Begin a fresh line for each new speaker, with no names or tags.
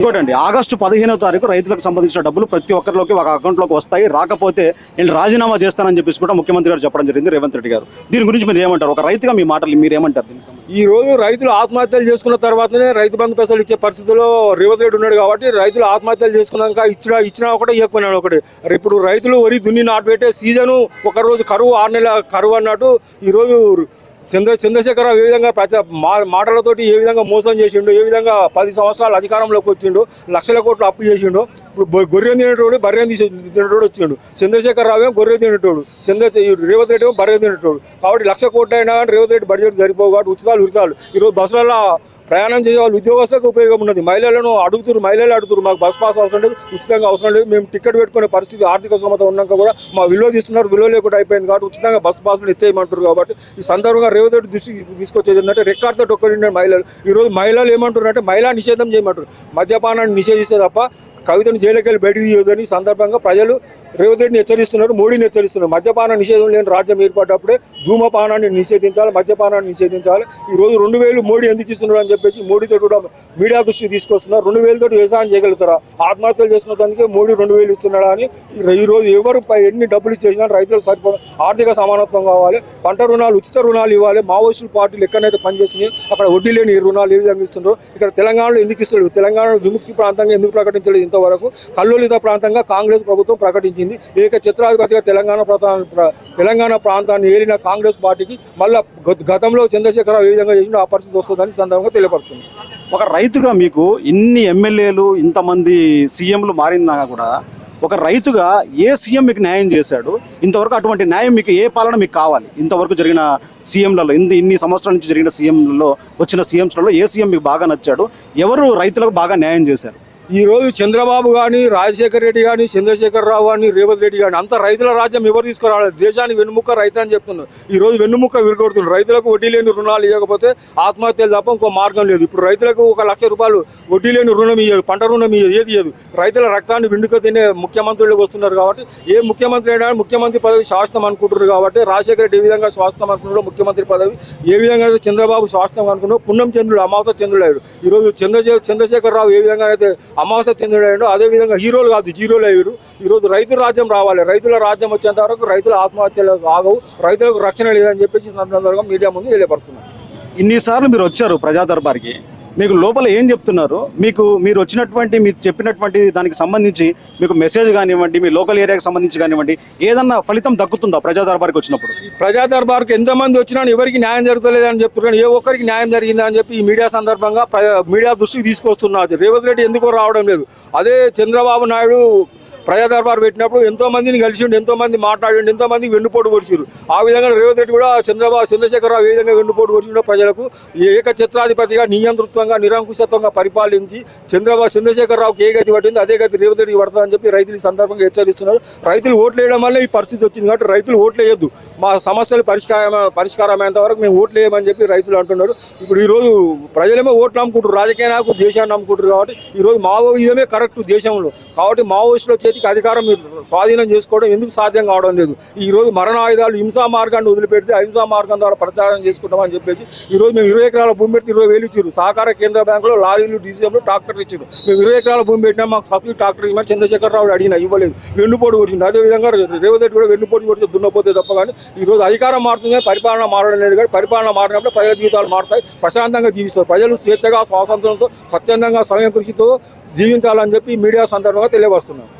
ఇంకోటండి ఆగస్టు పదిహేనవ తారీఖు రైతులకు సంబంధించిన డబ్బులు ప్రతి ఒక్కరిలోకి ఒక అకౌంట్లోకి వస్తాయి. రాకపోతే నేను రాజీనామా చేస్తానని చెప్పేసి కూడా ముఖ్యమంత్రి గారు చెప్పడం జరిగింది రేవంత్ రెడ్డి గారు. దీని గురించి మీరు ఏమంటారు? ఒక రైతుగా మీ మాటలు మీరు ఏమంటారు
ఈ రోజు రైతులు ఆత్మహత్యలు చేసుకున్న తర్వాతనే రైతు బంధు పైసలు ఇచ్చే పరిస్థితిలో రేవంత్ రెడ్డి ఉన్నాడు కాబట్టి రైతులు ఆత్మహత్యలు చేసుకున్నాక ఇచ్చినా ఇచ్చినా ఒకటే ఇవ్వకపోయినాడు ఒకటి. ఇప్పుడు రైతులు వరి దున్ని నాటు పెట్టే సీజను ఒక రోజు కరువు ఆరు నెలల కరువు అన్నట్టు ఈరోజు చంద్ర చంద్రశేఖరరావు ఏ విధంగా ప్రతి మాటలతోటి ఏ విధంగా మోసం చేసిండు ఏ విధంగా పది సంవత్సరాలు అధికారంలోకి వచ్చిండు లక్షల కోట్లు అప్పు చేసిండు ఇప్పుడు తినేటోడు బర్రెం తీసే తినేటోడు వచ్చిండు. చంద్రశేఖరరావు ఏమో గొర్రె తినేటోడు చంద్ర రేవంత్ రెడ్డి ఏమో బర్రె తినేటోడు. కాబట్టి లక్ష కోట్లు అయినా కానీ రేవంత్ రెడ్డి బడ్జెట్ సరిపోవు కాబట్టి ఉచితాలు ఉచితాలు. ఈరోజు బస్సులలో ప్రయాణం చేసే వాళ్ళు ఉద్యోగస్తులకు ఉపయోగం ఉన్నది. మహిళలను అడుగుతున్నారు మహిళలు అడుగుతారు మాకు బస్ పాస్ అవసరం లేదు ఉచితంగా అవసరం లేదు. మేము టికెట్ పెట్టుకునే పరిస్థితి ఆర్థిక సమత ఉన్నాక కూడా మా విలువ తీస్తున్నారు. విలువ లేకుండా అయిపోయింది కాబట్టి ఉచితంగా బస్ పాస్లు ఇచ్చేయమంటారు కాబట్టి ఈ సందర్భంగా రేవంత్ రెడ్డి దృష్టికి తీసుకొచ్చేది ఏంటంటే రెక్కార్డ్తో టొక్కలిండే మహిళలు. ఈరోజు మహిళలు ఏమంటారు అంటే మహిళా నిషేధం చేయమంటారు మద్యపానాన్ని నిషేధిస్తే తప్ప కవితను జైలుకి వెళ్ళి బయటికి తీయొద్దని సందర్భంగా ప్రజలు రేవంత్ రెడ్డిని హెచ్చరిస్తున్నారు మోడీని హెచ్చరిస్తున్నారు. మద్యపాన నిషేధం లేని రాజ్యం ఏర్పడ్డప్పుడే ధూమపానాన్ని నిషేధించాలి మద్యపానాన్ని నిషేధించాలి. ఈ రోజు రెండు వేలు మోడీ ఎందుకు ఇస్తున్నారు అని చెప్పేసి మోడీతో కూడా మీడియా దృష్టికి తీసుకొస్తున్నారు. రెండు వేలతో వ్యవసాయం చేయగలుగుతారా? ఆత్మహత్యలు చేసిన దానికి మోడీ రెండు వేలు ఇస్తున్నాడా అని ఈ- రోజు ఎవరు ఎన్ని డబ్బులు ఇచ్చేసినా రైతులు సరిపో ఆర్థిక సమానత్వం కావాలి పంట రుణాలు ఉచిత రుణాలు ఇవ్వాలి. మావోయిస్టుల పార్టీలు ఎక్కడైతే పనిచేసినాయి అక్కడ వడ్డీ లేని రుణాలు ఏ విధంగా ఇస్తున్నారు ఇక్కడ తెలంగాణలో ఎందుకు ఇస్తారు తెలంగాణ విముక్తి ప్రాంతంగా ఎందుకు ప్రకటించలేదు? వరకు కల్లోలిత ప్రాంతంగా కాంగ్రెస్ ప్రభుత్వం ప్రకటించింది. ఏక చిత్రాధిపతిగా తెలంగాణ ప్రాంతా- ప్ర- తెలంగాణ ప్రాంతాన్ని ఏలిన కాంగ్రెస్ పార్టీకి మళ్ళా గతంలో చంద్రశేఖరరావు ఏ విధంగా చేసిన ఆ పరిస్థితి వస్తుందని సందర్భంగా తెలియపడుతుంది.
ఒక రైతుగా మీకు ఇన్ని ఎమ్మెల్యేలు ఇంతమంది సీఎంలు మారినా కూడా? ఒక రైతుగా ఏ సీఎం మీకు న్యాయం చేశాడు? ఇంతవరకు అటువంటి న్యాయం మీకు ఏ పాలన మీకు కావాలి? ఇంతవరకు జరిగిన సీఎంలలో ఇన్ని ఇన్ని సంవత్సరాల నుంచి జరిగిన సీఎంలలో వచ్చిన సీఎంస్లలో ఏ సీఎం మీకు బాగా నచ్చాడు? ఎవరు రైతులకు బాగా న్యాయం చేశారు?
ఈరోజు చంద్రబాబు కానీ రాజశేఖర రెడ్డి కానీ చంద్రశేఖర్ రావు కానీ రేవంత్ రెడ్డి కానీ అంత రైతుల రాజ్యం ఎవరు తీసుకురావాలి దేశానికి వెన్నుముక్క రైతు అని చెప్తున్నారు. ఈ రోజు వెన్నుముక్క విరగొడుతున్నారు. రైతులకు వడ్డీ లేని రుణాలు ఇవ్వకపోతే ఆత్మహత్యలు తప్ప ఇంకో మార్గం లేదు. ఇప్పుడు రైతులకు ఒక లక్ష రూపాయలు వడ్డీ లేని రుణం ఇయ్యదు పంట రుణం ఇయ్యదు ఏది ఇయ్యదు. రైతుల రక్తాన్ని విండుక తినే ముఖ్యమంత్రులు వస్తున్నారు కాబట్టి ఏ ముఖ్యమంత్రి అయినా ముఖ్యమంత్రి పదవి శాశ్వతం అనుకుంటున్నారు కాబట్టి రాజశేఖర రెడ్డి ఏ విధంగా శాశ్వతం అనుకున్నారో ముఖ్యమంత్రి పదవి ఏ విధంగా అయితే చంద్రబాబు శాశ్వతం అనుకున్నారో పుణ్యం చంద్రుడు అమావాస చంద్రుడు అయ్యాడు. ఈ రోజు చంద్రశేఖర్ చంద్రశేఖర్ రావు ఏ విధంగా అయితే అమావాస్య చంద్రుడు అదే విధంగా హీరోలు కాదు జీరోలు అయ్యారు ఈరోజు రైతుల రాజ్యం రావాలి. రైతుల రాజ్యం వచ్చేంత వరకు రైతుల ఆత్మహత్యలు ఆగవు. రైతులకు రక్షణ లేదని చెప్పేసి సందర్భంగా మీడియా ముందు తెలియపరుస్తున్నారు
ఇన్నిసార్లు మీరు వచ్చారు ప్రజా దర్బార్కి మీకు లోపల ఏం చెప్తున్నారు? మీకు మీరు వచ్చినటువంటి మీరు చెప్పినటువంటి దానికి సంబంధించి మీకు మెసేజ్ కానివ్వండి మీ లోకల్ ఏరియాకి సంబంధించి కానివ్వండి ఏదన్నా ఫలితం దక్కుతుందా ప్రజా దర్బార్కి వచ్చినప్పుడు?
ప్రజాదర్బార్కి ఎంతమంది వచ్చినా ఎవరికి న్యాయం జరుగుతలేదని చెప్తున్నారు ఏ ఒక్కరికి న్యాయం జరిగిందని చెప్పి ఈ మీడియా సందర్భంగా ప్ర- మీడియా దృష్టికి తీసుకొస్తున్నారు. రేవంత్ రెడ్డి ఎందుకో రావడం లేదు. అదే చంద్రబాబు నాయుడు ప్రజాదర్బార్ పెట్టినప్పుడు ఎంతో మందిని కలిసిండు ఎంతో మంది మాట్లాడిండు ఎంతో మంది వెన్నుపోటు పొడిచారు ఆ విధంగా రేవంత్ రెడ్డి కూడా చంద్రబాబు చంద్రశేఖరరావు ఏ విధంగా వెన్నుపోటు పొడిచిండో ప్రజలకు ఏకచిత్రాధిపతిగా నియంతృత్వంగా నిరంకుశత్వంగా పరిపాలించి చంద్రబాబు చంద్రశేఖరరావుకి ఏ గతి పట్టింది అదే గతి రేవంత్ రెడ్డికి పడతామని చెప్పి రైతులు ఈ సందర్భంగా హెచ్చరిస్తున్నారు. రైతులు ఓట్లు వేయడం వల్ల ఈ పరిస్థితి వచ్చింది కాబట్టి రైతులు ఓట్లు వేయద్దు మా సమస్యలు పరిష్కారం పరిష్కారమైనంత వరకు మేము ఓట్లు వేయమని చెప్పి రైతులు అంటున్నారు. ఇప్పుడు ఈ రోజు ప్రజలేమో ఓట్లు నమ్ముకుంటారు రాజకీయ నాయకులు దేశాన్ని నమ్ముకుంటారు కాబట్టి ఈ రోజు మావోయిజమే కరెక్ట్ దేశంలో. కాబట్టి మావోయిస్టుల పార్టీకి అధికారం మీరు స్వాధీనం చేసుకోవడం ఎందుకు సాధ్యం కావడం లేదు. ఈ రోజు మరణ ఆయుధాలు హింసా మార్గాన్ని వదిలిపెడితే అహింసా మార్గం ద్వారా ప్రచారం చేసుకుంటామని చెప్పేసి ఈ రోజు మేము ఇరవై ఎకరాల భూమి పెడితే ఇరవై వేలు ఇచ్చారు సహకార కేంద్ర బ్యాంకులో లారీలు డీసీఎంలు ట్రాక్టర్ ఇచ్చారు మేము ఇరవై ఎకరాల భూమి పెట్టినా మాకు సబ్సిడీ ట్రాక్టర్ ఇవ్వమని చంద్రశేఖరరావు అడిగిన ఇవ్వలేదు. వెన్నుపోటు కొట్టింది అదేవిధంగా రేవంత్ రెడ్డి కూడా వెన్నుపోటు కొడితే దున్నపోతే తప్ప కానీ ఈ రోజు అధికారం మారుతుంది కానీ పరిపాలన మారడం లేదు కానీ పరిపాలన మారినప్పుడు ప్రజల జీవితాలు మారుతాయి. ప్రశాంతంగా జీవిస్తారు. ప్రజలు స్వేచ్ఛగా స్వాతంత్రంతో స్వచ్ఛందంగా స్వయం కృషితో జీవించాలని చెప్పి మీడియా సందర్భంగా తెలియవస్తున్నారు